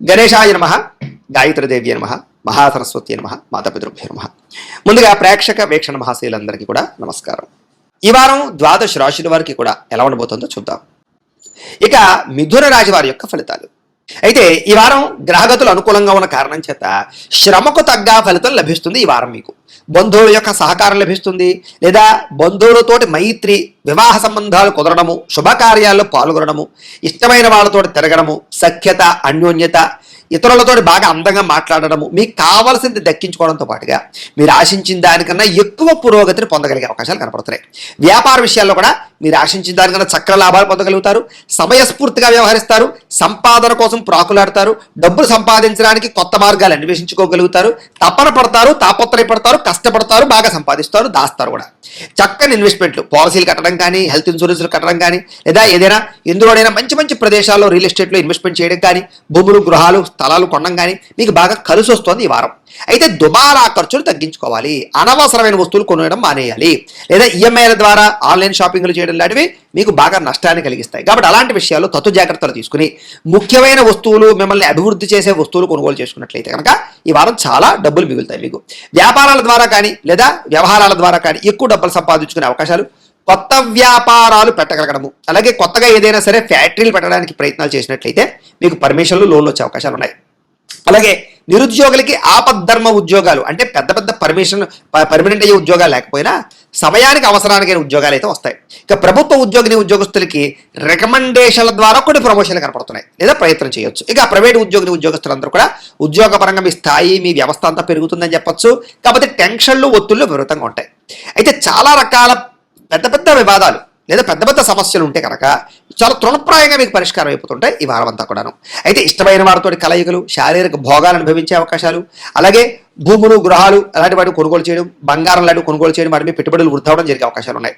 గణేశాయ నమ గాయత్రీదేవి నమ మహాసరస్వతి నమ మాతాపితృభ్య నమ. ముందుగా ప్రేక్షక వీక్షణ మహాశీలందరికీ కూడా నమస్కారం. ఈ వారం ద్వాదశ రాశుల వారికి కూడా ఎలా ఉండబోతుందో చూద్దాం. ఇక మిథున రాశి వారి యొక్క ఫలితాలు. అయితే ఈ వారం గ్రహగతులు అనుకూలంగా ఉన్న కారణం చేత శ్రమకు తగ్గ ఫలితం లభిస్తుంది ఈ వారం మీకు. బంధువుల యొక్క సహకారం లభిస్తుంది. లేదా బంధువులతోటి మైత్రి వివాహ సంబంధాలు కుదరడము శుభకార్యాల్లో పాల్గొనడము ఇష్టమైన వాళ్ళతోటి తిరగడము సఖ్యత అన్యోన్యత ఇతరులతో బాగా అందంగా మాట్లాడడము మీకు కావాల్సింది దక్కించుకోవడంతో పాటుగా మీరు ఆశించిన దానికన్నా ఎక్కువ పురోగతిని పొందగలిగే అవకాశాలు కనపడుతున్నాయి. వ్యాపార విషయాల్లో కూడా మీరు ఆశించిన దానికన్నా చక్ర లాభాలు పొందగలుగుతారు. సమయస్ఫూర్తిగా వ్యవహరిస్తారు. సంపాదన కోసం ప్రాకులాడతారు. డబ్బులు సంపాదించడానికి కొత్త మార్గాలు అన్వేషించుకోగలుగుతారు. తపన పడతారు తాపత్రయపడతారు కష్టపడతారు బాగా సంపాదిస్తారు దాస్తారు కూడా. చక్కని ఇన్వెస్ట్మెంట్లు పాలసీలు కట్టడం కానీ హెల్త్ ఇన్సూరెన్స్లు కట్టడం కానీ లేదా ఏదైనా ఎందులోనైనా మంచి మంచి ప్రదేశాల్లో రియల్ ఎస్టేట్లో ఇన్వెస్ట్మెంట్ చేయడం కానీ భూములు గృహాలు స్థలాలు కొనడం కానీ మీకు బాగా కలిసి వస్తుంది ఈ వారం. అయితే దుబారా ఖర్చులు తగ్గించుకోవాలి. అనవసరమైన వస్తువులు కొనడం మానేయాలి. లేదా ఈఎంఐల ద్వారా ఆన్లైన్ షాపింగ్లు చేయడం లాంటివి మీకు బాగా నష్టాన్ని కలిగిస్తాయి. కాబట్టి అలాంటి విషయాల్లో తత్తు జాగ్రత్తలు తీసుకుని ముఖ్యమైన వస్తువులు మిమ్మల్ని అభివృద్ధి చేసే వస్తువులు కొనుగోలు చేసుకున్నట్లయితే కనుక ఈ వారం చాలా డబ్బులు మిగులుతాయి మీకు. వ్యాపారాల ద్వారా కానీ లేదా వ్యవహారాల ద్వారా కానీ ఎక్కువ డబ్బులు సంపాదించుకునే అవకాశాలు కొత్త వ్యాపారాలు పెట్టగలగడము. అలాగే కొత్తగా ఏదైనా సరే ఫ్యాక్టరీలు పెట్టడానికి ప్రయత్నాలు చేసినట్లయితే మీకు పర్మిషన్లు లోన్లు వచ్చే అవకాశాలు ఉన్నాయి. అలాగే నిరుద్యోగులకి ఆపద్ధర్మ ఉద్యోగాలు అంటే పెద్ద పెద్ద పర్మిషన్ పర్మనెంట్ అయ్యే ఉద్యోగాలు లేకపోయినా సమయానికి అవసరానికైన ఉద్యోగాలు అయితే వస్తాయి. ఇక ప్రభుత్వ ఉద్యోగిని ఉద్యోగస్తులకి రికమెండేషన్ల ద్వారా కొన్ని ప్రమోషన్లు కనపడుతున్నాయి. లేదా ప్రయత్నం చేయొచ్చు. ఇక ప్రైవేట్ ఉద్యోగిని ఉద్యోగస్తులందరూ కూడా ఉద్యోగపరంగా మీ స్థాయి మీ వ్యవస్థ అంతా పెరుగుతుందని చెప్పొచ్చు. కాకపోతే టెన్షన్లు ఒత్తుళ్ళు విపరీతంగా ఉంటాయి. అయితే చాలా రకాల పెద్ద పెద్ద వివాదాలు లేదా పెద్ద పెద్ద సమస్యలు ఉంటే కనుక చాలా తృణప్రాయంగా మీకు పరిష్కారం అయిపోతుంటాయి ఈ వారం అంతా కూడాను. అయితే ఇష్టమైన వారితో కలయికలు శారీరక భోగాలు అనుభవించే అవకాశాలు అలాగే భూములు గృహాలు అలాంటి వాటిని కొనుగోలు చేయడం బంగారం లాంటివి కొనుగోలు చేయడం వాటి మీద పెట్టుబడులు వృద్ధవడం జరిగే అవకాశాలు ఉన్నాయి.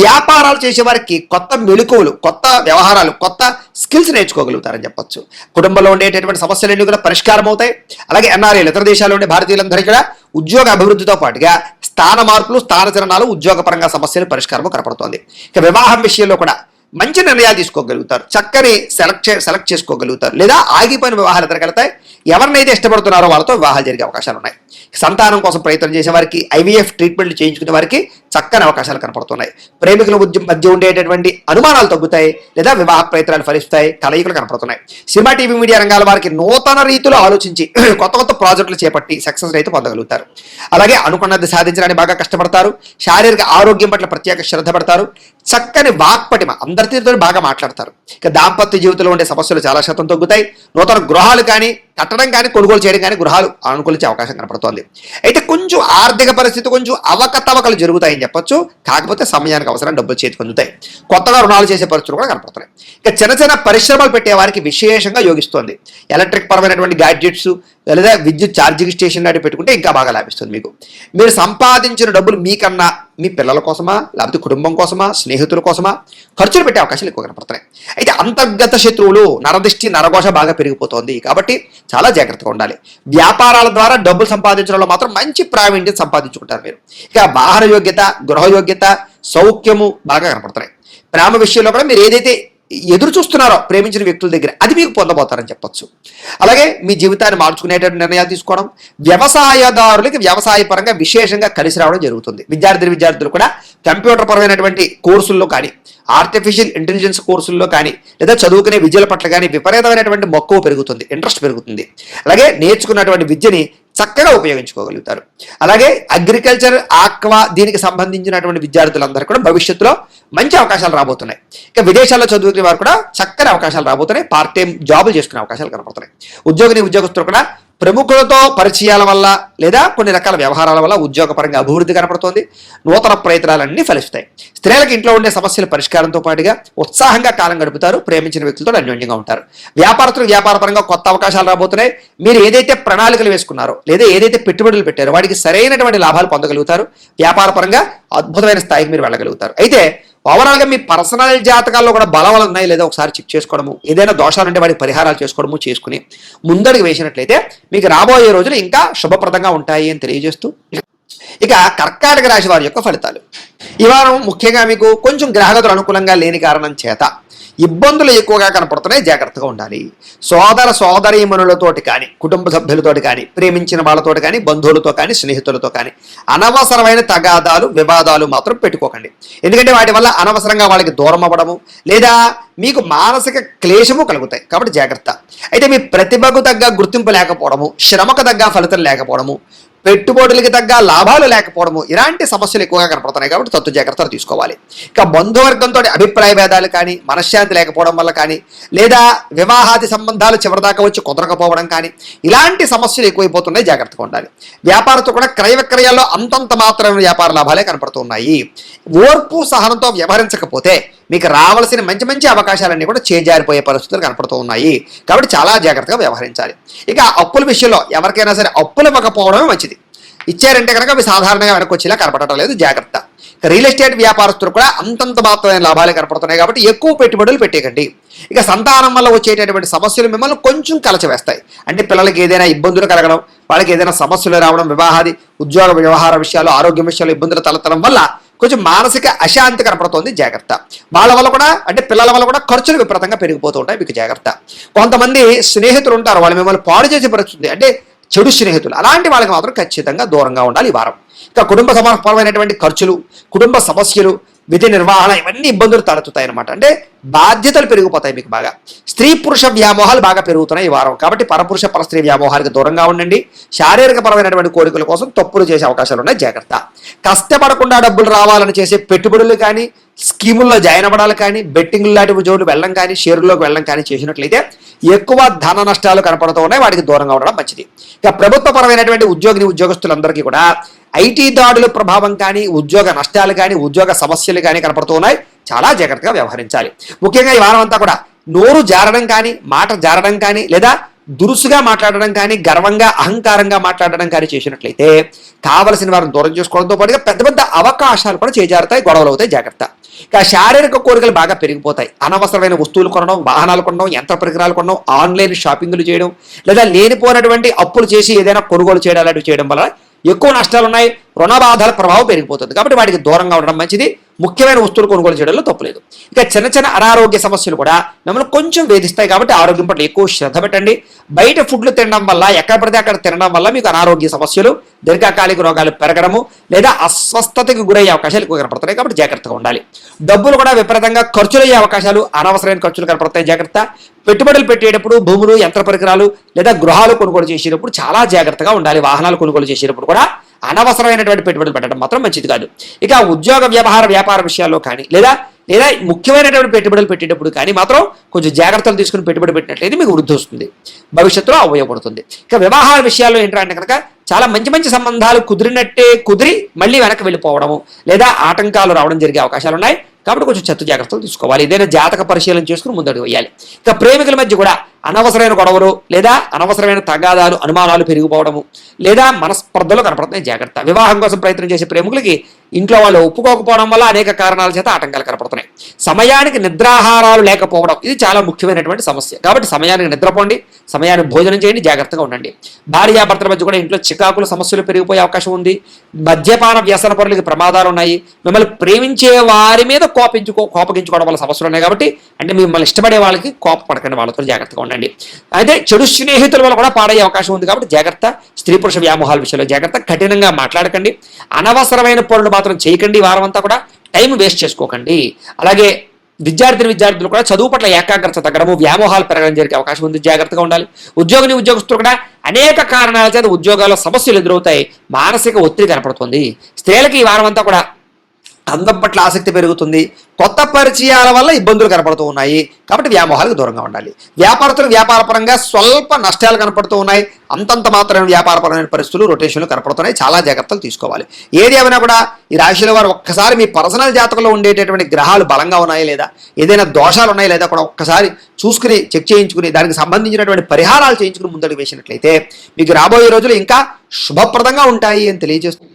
వ్యాపారాలు చేసే వారికి కొత్త మెలుకువలు కొత్త వ్యవహారాలు కొత్త స్కిల్స్ నేర్చుకోగలుగుతారని చెప్పొచ్చు. కుటుంబంలో ఉండేటటువంటి సమస్యలన్నీ కూడా పరిష్కారం అవుతాయి అలాగే ఎన్ఆర్ఐలు ఇతర దేశాల్లో ఉండే భారతీయులందరికీ కూడా ఉద్యోగ అభివృద్ధితో పాటుగా స్థాన మార్పులు స్థానచలనాలు ఉద్యోగపరంగా సమస్యలు పరిష్కారం కనపడుతోంది. ఇక వివాహం విషయంలో కూడా మంచి నిర్ణయాలు తీసుకోగలుగుతారు. చక్కని సెలెక్ట్ చే సెలెక్ట్ చేసుకోగలుగుతారు. లేదా ఆగిపోయిన వివాహాలు ఎదురగలుగుతాయి ఎవరినైతే ఇష్టపడుతున్నారో వాళ్ళతో వివాహాలు జరిగే అవకాశాలు ఉన్నాయి. సంతానం కోసం ప్రయత్నం చేసే వారికి ఐవీఎఫ్ ట్రీట్మెంట్లు చేయించుకునే వారికి చక్కని అవకాశాలు కనపడుతున్నాయి. ప్రేమికుల మధ్య మధ్య ఉండేటటువంటి అనుమానాలు తగ్గుతాయి లేదా వివాహ ప్రయత్నాలు ఫలిస్తాయి కలయికలు కనపడుతున్నాయి. సినిమా టీవీ మీడియా రంగాల వారికి నూతన రీతిలో ఆలోచించి కొత్త కొత్త ప్రాజెక్టులు చేపట్టి సక్సెస్ అయితే పొందగలుగుతారు. అలాగే అనుకున్నది సాధించడానికి బాగా కష్టపడతారు. శారీరక ఆరోగ్యం పట్ల ప్రత్యేక శ్రద్ధ పడతారు. చక్కని వాక్పటిమ అందరితో బాగా మాట్లాడతారు. ఇక దాంపత్య జీవితంలో ఉండే సమస్యలు చాలా శాతం తగ్గుతాయి. నూతన గృహాలు కానీ కట్టడం కానీ కొనుగోలు చేయడం కానీ గృహాలు అనుకూలించే అవకాశం కనపడుతోంది. అయితే కొంచెం ఆర్థిక పరిస్థితి కొంచెం అవకతవకలు జరుగుతాయని చెప్పొచ్చు. కాకపోతే సమయానికి అవసరం డబ్బులు చేతికి అందుతాయి. కొత్తగా రుణాలు చేసే పరిస్థితులు కూడా కనపడుతున్నాయి. ఇక చిన్న చిన్న పరిశ్రమలు పెట్టే వారికి విశేషంగా యోగిస్తోంది. ఎలక్ట్రిక్ పరమైనటువంటి గ్యాడ్జెట్స్ లేదా విద్యుత్ ఛార్జింగ్ స్టేషన్ లాంటివి పెట్టుకుంటే ఇంకా బాగా లాభిస్తుంది మీకు. మీరు సంపాదించిన డబ్బులు మీకన్నా మీ పిల్లల కోసమా లేకపోతే కుటుంబం కోసమా స్నేహితుల కోసమా ఖర్చులు పెట్టే అవకాశాలు ఎక్కువ కనపడుతున్నాయి. అయితే అంతర్గత శత్రువులు నరదిష్టి నరఘోష బాగా పెరిగిపోతుంది కాబట్టి చాలా జాగ్రత్తగా ఉండాలి. వ్యాపారాల ద్వారా డబ్బులు సంపాదించడంలో మాత్రం మంచి ప్రావీణ్యం సంపాదించుకుంటారు మీరు. ఇక ఆహార యోగ్యత గృహ యోగ్యత సౌఖ్యము బాగా కనపడుతున్నాయి. ప్రేమ విషయంలో కూడా మీరు ఏదైతే ఎదురు చూస్తున్నారో ప్రేమించిన వ్యక్తుల దగ్గర అది మీకు పొందబోతారని చెప్పొచ్చు. అలాగే మీ జీవితాన్ని మార్చుకునేటువంటి నిర్ణయాలు తీసుకోవడం వ్యవసాయదారులకి వ్యవసాయ పరంగా విశేషంగా కలిసి రావడం జరుగుతుంది. విద్యార్థులు విద్యార్థులు కూడా కంప్యూటర్ పరమైనటువంటి కోర్సుల్లో కానీ ఆర్టిఫిషియల్ ఇంటెలిజెన్స్ కోర్సుల్లో కానీ లేదా చదువుకునే విద్యల పట్ల కానీ విపరీతమైనటువంటి మక్కువ పెరుగుతుంది ఇంట్రెస్ట్ పెరుగుతుంది. అలాగే నేర్చుకున్నటువంటి విద్యని చక్కగా ఉపయోగించుకోగలుగుతారు. అలాగే అగ్రికల్చర్ ఆక్వా దీనికి సంబంధించినటువంటి విద్యార్థులందరూ కూడా భవిష్యత్తులో మంచి అవకాశాలు రాబోతున్నాయి. ఇక విదేశాల్లో చదువుకునే వారు కూడా చక్కని అవకాశాలు రాబోతున్నాయి. పార్ట్ టైం జాబులు చేసుకునే అవకాశాలు కనపడుతున్నాయి. ఉద్యోగిని ఉద్యోగస్తులు కూడా ప్రముఖులతో పరిచయాల వల్ల లేదా కొన్ని రకాల వ్యవహారాల వల్ల ఉద్యోగపరంగా అభివృద్ధి కనపడుతోంది. నూతన ప్రయత్నాలన్నీ ఫలిస్తాయి. స్త్రీలకు ఇంట్లో ఉండే సమస్యల పరిష్కారంతో పాటుగా ఉత్సాహంగా కాలం గడుపుతారు. ప్రేమించిన వ్యక్తులతో అన్యోన్యంగా ఉంటారు. వ్యాపారస్తులు వ్యాపారపరంగా కొత్త అవకాశాలు రాబోతున్నాయి. మీరు ఏదైతే ప్రణాళికలు వేసుకున్నారో లేదా ఏదైతే పెట్టుబడులు పెట్టారో వాటికి సరైనటువంటి లాభాలు పొందగలుగుతారు. వ్యాపారపరంగా అద్భుతమైన స్థాయికి మీరు వెళ్ళగలుగుతారు. అయితే ఓవరాల్గా మీ పర్సనల్ జాతకాల్లో కూడా బలవలు ఉన్నాయి లేదా ఒకసారి చెక్ చేసుకోవడము ఏదైనా దోషాలు ఉంటే వాటికి పరిహారాలు చేసుకోవడము చేసుకుని ముందడుగు వేసినట్లయితే మీకు రాబోయే రోజులు ఇంకా శుభప్రదంగా ఉంటాయి అని తెలియజేస్తూ ఇక కర్కాటక రాశి వారి యొక్క ఫలితాలు. ఈ వారం ముఖ్యంగా మీకు కొంచెం గ్రహగతులు అనుకూలంగా లేని కారణం చేత ఇబ్బందులు ఎక్కువగా కనపడుతున్నాయి. జాగ్రత్తగా ఉండాలి. సోదర సోదరీమణులతోటి కానీ కుటుంబ సభ్యులతోటి కానీ ప్రేమించిన వాళ్ళతోటి కానీ బంధువులతో కానీ స్నేహితులతో కానీ అనవసరమైన తగాదాలు వివాదాలు మాత్రం పెట్టుకోకండి. ఎందుకంటే వాటి వల్ల అనవసరంగా వాళ్ళకి దూరం అవ్వడము లేదా మీకు మానసిక క్లేశము కలుగుతాయి. కాబట్టి జాగ్రత్త. అయితే మీ ప్రతిభకు తగ్గ గుర్తింపు లేకపోవడము శ్రమకు తగ్గ ఫలితం లేకపోవడము పెట్టుబడులకి తగ్గ లాభాలు లేకపోవడము ఇలాంటి సమస్యలు ఎక్కువగా కనపడుతున్నాయి కాబట్టి తత్తు జాగ్రత్తలు తీసుకోవాలి. ఇక బంధువర్గంతో అభిప్రాయ భేదాలు కానీ మనశ్శాంతి లేకపోవడం వల్ల కానీ లేదా వివాహాది సంబంధాలు చివరిదాకా వచ్చి కుదరకపోవడం కానీ ఇలాంటి సమస్యలు ఎక్కువైపోతున్నాయి. జాగ్రత్తగా ఉండాలి. వ్యాపారంతో కూడా క్రయ విక్రయాల్లో అంతంత మాత్రమే వ్యాపార లాభాలే కనపడుతున్నాయి. ఓర్పు సహనంతో వ్యవహరించకపోతే మీకు రావాల్సిన మంచి మంచి అవకాశాలన్నీ కూడా చేజారిపోయే పరిస్థితులు కనపడుతూ ఉన్నాయి కాబట్టి చాలా జాగ్రత్తగా వ్యవహరించాలి. ఇక అప్పుల విషయంలో ఎవరికైనా సరే అప్పులు ఇవ్వకపోవడమే మంచిది. ఇచ్చారంటే కనుక అవి సాధారణంగా వెనక్కి వచ్చేలా కనపడటం లేదు. జాగ్రత్త. ఇక రియల్ ఎస్టేట్ వ్యాపారస్తులు కూడా అంతంత మాత్రమైన లాభాలే కనపడుతున్నాయి కాబట్టి ఎక్కువ పెట్టుబడులు పెట్టేయకండి ఇక సంతానం వల్ల వచ్చేటటువంటి సమస్యలు మిమ్మల్ని కొంచెం కలచవేస్తాయి. అంటే పిల్లలకి ఏదైనా ఇబ్బందులు కలగడం వాళ్ళకి ఏదైనా సమస్యలు రావడం వివాహాది ఉద్యోగ వ్యవహార విషయాలు ఆరోగ్య విషయాలు ఇబ్బందులు తలెత్తడం వల్ల కొంచెం మానసిక అశాంతి కనపడుతోంది. జాగ్రత్త. వాళ్ళ వల్ల కూడా అంటే పిల్లల వల్ల కూడా ఖర్చులు విపరీతంగా పెరిగిపోతూ ఉంటాయి. మీకు జాగ్రత్త. కొంతమంది స్నేహితులు ఉంటారు. వాళ్ళు మిమ్మల్ని పాడు చేసే పరిస్థితుంది అంటే చెడు స్నేహితులు. అలాంటి వాళ్ళకి మాత్రం ఖచ్చితంగా దూరంగా ఉండాలి ఈ వారం. ఇక కుటుంబ సమర్పణమైనటువంటి ఖర్చులు కుటుంబ సమస్యలు విధి నిర్వహణ ఇవన్నీ ఇబ్బందులు తలెత్తుతాయి అనమాట అంటే బాధ్యతలు పెరిగిపోతాయి మీకు బాగా. స్త్రీ పురుష వ్యామోహాలు బాగా పెరుగుతున్నాయి ఈ వారం. కాబట్టి పరపురుష పరస్త్రీ వ్యామోహాలకు దూరంగా ఉండండి. శారీరక పరమైనటువంటి కోరికల కోసం తప్పులు చేసే అవకాశాలు ఉన్నాయి. జాగ్రత్త. కష్టపడకుండా డబ్బులు రావాలని చేసే పెట్టుబడులు కానీ స్కీముల్లో జాయిన్ అవ్వడాలు కానీ బెట్టింగ్ లాంటివి జోడు వెళ్ళడం కానీ షేర్లోకి వెళ్ళడం కానీ చేసినట్లయితే ఎక్కువ ధన నష్టాలు కనపడుతూ ఉన్నాయి. వాటికి దూరంగా ఉండడం మంచిది. ఇక ప్రభుత్వపరమైనటువంటి ఉద్యోగిని ఉద్యోగస్తులందరికీ కూడా ఐటీ దాడుల ప్రభావం కానీ ఉద్యోగ నష్టాలు కానీ ఉద్యోగ సమస్యలు కానీ కనపడుతున్నాయి చాలా జాగ్రత్తగా వ్యవహరించాలి. ముఖ్యంగా ఈ వారం అంతా కూడా నోరు జారడం కానీ మాట జారడం కానీ లేదా దురుసుగా మాట్లాడడం కానీ గర్వంగా అహంకారంగా మాట్లాడడం కానీ చేసినట్లయితే కావలసిన వారిని దూరం చేసుకోవడంతో పాటుగా పెద్ద పెద్ద అవకాశాలు కూడా చేజారుతాయి గొడవలు అవుతాయి జాగ్రత్త. ఇక శారీరక కోరికలు బాగా పెరిగిపోతాయి. అనవసరమైన వస్తువులు కొనడం వాహనాలు కొనడం యంత్ర పరికరాలు కొనడం ఆన్లైన్ షాపింగ్లు చేయడం లేదా లేనిపోయినటువంటి అప్పులు చేసి ఏదైనా కొనుగోలు చేయడం అలాంటివి చేయడం వల్ల ఎక్కువ నష్టాలు ఉన్నాయి రుణ బాధల ప్రభావం పెరిగిపోతుంది. కాబట్టి వాటికి దూరంగా ఉండడం మంచిది. ముఖ్యమైన వస్తువులు కొనుగోలు చేయడంలో తప్పులేదు. ఇక చిన్న చిన్న అనారోగ్య సమస్యలు కూడా మిమ్మల్ని కొంచెం వేధిస్తాయి కాబట్టి ఆరోగ్యం పట్ల ఎక్కువ శ్రద్ధ పెట్టండి. బయట ఫుడ్లు తినడం వల్ల ఎక్కడ పడితే అక్కడ తినడం వల్ల మీకు అనారోగ్య సమస్యలు దీర్ఘకాలిక రోగాలు పెరగడము లేదా అస్వస్థతకు గురయ్యే అవకాశాలు ఎక్కువ కనపడుతున్నాయి కాబట్టి జాగ్రత్తగా ఉండాలి. డబ్బులు కూడా విపరీతంగా ఖర్చులు అయ్యే అవకాశాలు అనవసరమైన ఖర్చులు కనపడతాయి. జాగ్రత్త. పెట్టుబడులు పెట్టేటప్పుడు భూములు యంత్ర పరికరాలు లేదా గృహాలు కొనుగోలు చేసేటప్పుడు చాలా జాగ్రత్తగా ఉండాలి. వాహనాలు కొనుగోలు చేసేటప్పుడు కూడా అనవసరమైనటువంటి పెట్టుబడులు పెట్టడం మాత్రం మంచిది కాదు. ఇక ఉద్యోగ వ్యవహార వ్యాపార విషయాల్లో కానీ లేదా లేదా ముఖ్యమైనటువంటి పెట్టుబడులు పెట్టేటప్పుడు కానీ మాత్రం కొంచెం జాగ్రత్తలు తీసుకుని పెట్టుబడి పెట్టినట్లయితే మీకు వృద్ధి వస్తుంది. భవిష్యత్తులో ఉపయోగపడుతుంది ఇక వ్యవహార విషయాల్లో ఏంటంటే కనుక చాలా మంచి మంచి సంబంధాలు కుదిరినట్టే కుదిరి మళ్ళీ వెనక్కి వెళ్ళిపోవడము లేదా ఆటంకాలు రావడం జరిగే అవకాశాలు ఉన్నాయి. కాబట్టి కొంచెం చెత్త జాగ్రత్తలు తీసుకోవాలి. ఏదైనా జాతక పరిశీలన చేసుకుని ముందడుగు వేయాలి. ఇక ప్రేమికుల మధ్య కూడా అనవసరమైన గొడవలు లేదా అనవసరమైన తగాదాలు అనుమానాలు పెరిగిపోవడము లేదా మనస్పర్ధలు కనపడుతున్నాయి జాగ్రత్త. వివాహం కోసం ప్రయత్నం చేసే ప్రేమికులకి ఇంట్లో వాళ్ళు ఒప్పుకోకపోవడం వల్ల అనేక కారణాల చేత ఆటంకాలు కనపడుతున్నాయి. సమయానికి నిద్రాహారాలు లేకపోవడం ఇది చాలా ముఖ్యమైనటువంటి సమస్య. కాబట్టి సమయానికి నిద్రపోండి సమయానికి భోజనం చేయండి జాగ్రత్తగా ఉండండి. భార్యాభర్తల మధ్య కూడా ఇంట్లో చికాకుల సమస్యలు పెరిగిపోయే అవకాశం ఉంది. మద్యపాన వ్యసన పనులకి ప్రమాదాలు ఉన్నాయి. మిమ్మల్ని ప్రేమించే వారి మీద కోపించుకో కోపగించుకోవడం వల్ల సమస్యలు ఉన్నాయి కాబట్టి అంటే మిమ్మల్ని ఇష్టపడే వాళ్ళకి కోప పడకండి వాళ్ళతో జాగ్రత్తగా ఉండండి. అయితే చెడు స్నేహితుల వల్ల కూడా పాడయ్యే అవకాశం ఉంది కాబట్టి జాగ్రత్త. స్త్రీ పురుష వ్యామోహాల విషయంలో జాగ్రత్త. కఠినంగా మాట్లాడకండి. అనవసరమైన పనులు మాత్రం చేయకండి వారం అంతా కూడా. టైం వేస్ట్ చేసుకోకండి. అలాగే విద్యార్థిని విద్యార్థులు కూడా చదువు పట్ల ఏకాగ్రత తగ్గడము వ్యామోహాలు పెరగడం జరిగే అవకాశం ఉంది. జాగ్రత్తగా ఉండాలి. ఉద్యోగిని ఉద్యోగస్తులు కూడా అనేక కారణాల చేత ఉద్యోగాల్లో సమస్యలు ఎదురవుతాయి. మానసిక ఒత్తిడి కనపడుతుంది. స్త్రీలకి ఈ వారం అంతా కూడా అందం పట్ల ఆసక్తి పెరుగుతుంది. కొత్త పరిచయాల వల్ల ఇబ్బందులు కనపడుతూ ఉన్నాయి. కాబట్టి వ్యామోహాలకు దూరంగా ఉండాలి. వ్యాపారస్తులు వ్యాపారపరంగా స్వల్ప నష్టాలు కనపడుతూ ఉన్నాయి. అంతంత మాత్రమే వ్యాపారపరమైన పరిస్థితులు రొటేషన్లు కనపడుతున్నాయి. చాలా జాగ్రత్తలు తీసుకోవాలి. ఏది ఏమైనా కూడా ఈ రాశిలో వారు ఒక్కసారి మీ పర్సనల్ జాతకంలో ఉండేటటువంటి గ్రహాలు బలంగా ఉన్నాయా లేదా? ఏదైనా దోషాలు ఉన్నాయా లేదా కూడా ఒక్కసారి చూసుకుని చెక్ చేయించుకుని దానికి సంబంధించినటువంటి పరిహారాలు చేయించుకుని ముందడుగు వేసినట్లయితే మీకు రాబోయే రోజులు ఇంకా శుభప్రదంగా ఉంటాయి అని తెలియజేస్తుంది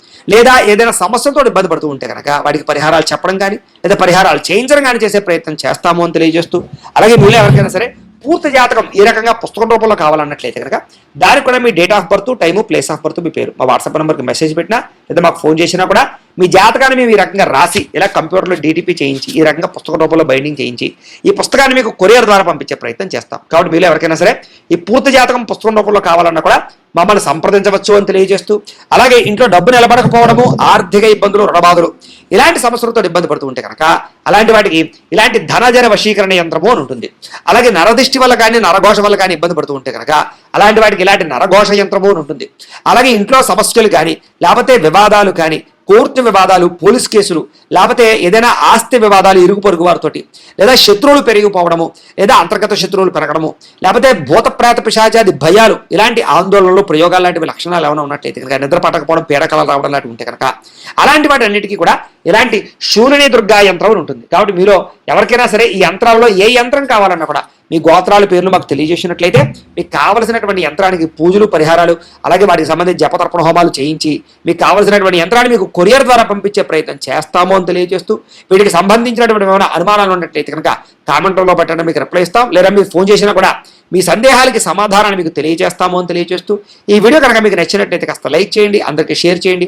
లేదా ఏదైనా సమస్యలతో ఇబ్బంది పడుతూ ఉంటే కనుక వాటికి పరిహారాలు చెప్పడం కానీ లేదా పరిహారాలు చేయించడం కానీ చేసే ప్రయత్నం చేస్తాము అని తెలియజేస్తూ అలాగే మీరు ఎవరికైనా సరే పూర్తి జాతకం ఈ రకంగా పుస్తకం రూపంలో కావాలన్నట్లయితే కనుక దానికి కూడా మీ date of birth time place of birth మీ పేరు. మా వాట్సాప్ నెంబర్కి మెసేజ్ పెట్టినా లేదా మాకు ఫోన్ చేసినా కూడా మీ జాతకాన్ని మేము ఈ రకంగా రాసి ఇలా కంప్యూటర్లో డీటీపీ చేయించి ఈ రకంగా పుస్తక రూపంలో బైండింగ్ చేయించి ఈ పుస్తకాన్ని మీకు కొరియర్ ద్వారా పంపించే ప్రయత్నం చేస్తాం. కాబట్టి మీరు ఎవరికైనా సరే ఈ పూర్తి జాతకం పుస్తకం రూపంలో కావాలన్నా కూడా మమ్మల్ని సంప్రదించవచ్చు అని తెలియజేస్తూ అలాగే ఇంట్లో డబ్బు నిలబడకపోవడము ఆర్థిక ఇబ్బందులు రుణబాధలు ఇలాంటి సమస్యలతో ఇబ్బంది పడుతూ ఉంటే కనుక అలాంటి వాటికి ఇలాంటి ధనజన వశీకరణ యంత్రము అని ఉంటుంది. అలాగే నరదిష్టి వల్ల కానీ నరఘోష వల్ల కానీ ఇబ్బంది పడుతూ ఉంటే కనుక అలాంటి వాటికి ఇలాంటి నరఘోష యంత్రము అని ఉంటుంది. అలాగే ఇంట్లో సమస్యలు కానీ లేకపోతే వివాదాలు కానీ కోర్టు వివాదాలు పోలీస్ కేసులు లేకపోతే ఏదైనా ఆస్తి వివాదాలు ఇరుగు పొరుగు వారితోటి లేదా శత్రువులు పెరిగిపోవడము లేదా అంతర్గత శత్రువులు పెరగడము లేకపోతే భూత ప్రేత పిశాచాది భయాలు ఇలాంటి ఆందోళనలు ప్రయోగాలు లాంటివి లక్షణాలు ఏమైనా ఉన్నట్లయితే కనుక నిద్ర పట్టకపోవడం పీడకలు రావడం లాంటివి ఉంటే కనుక అలాంటి వాటి అన్నిటికీ కూడా ఇలాంటి శూలిని దుర్గా యంత్రం ఉంటుంది. కాబట్టి మీరు ఎవరికైనా సరే ఈ యంత్రాల్లో ఏ యంత్రం కావాలన్నా కూడా మీ గోత్రాల పేర్లు మాకు తెలియజేసినట్లయితే మీకు కావలసినటువంటి యంత్రానికి పూజలు పరిహారాలు అలాగే వాటికి సంబంధించి జపతర్పణ హోమాలు చేయించి మీకు కావలసినటువంటి యంత్రాన్ని మీకు కొరియర్ ద్వారా పంపించే ప్రయత్నం చేస్తాము అని తెలియజేస్తూ వీటికి సంబంధించినటువంటి ఏమైనా అనుమానాలు ఉన్నట్లయితే కనుక కామెంట్లో పెట్టండి మీకు రిప్లై ఇస్తాం. లేదా మీరు ఫోన్ చేసినా కూడా మీ సందేహాలకి సమాధానాన్ని మీకు తెలియజేస్తాము అని తెలియజేస్తూ ఈ వీడియో కనుక మీకు నచ్చినట్లయితే కాస్త లైక్ చేయండి అందరికీ షేర్ చేయండి.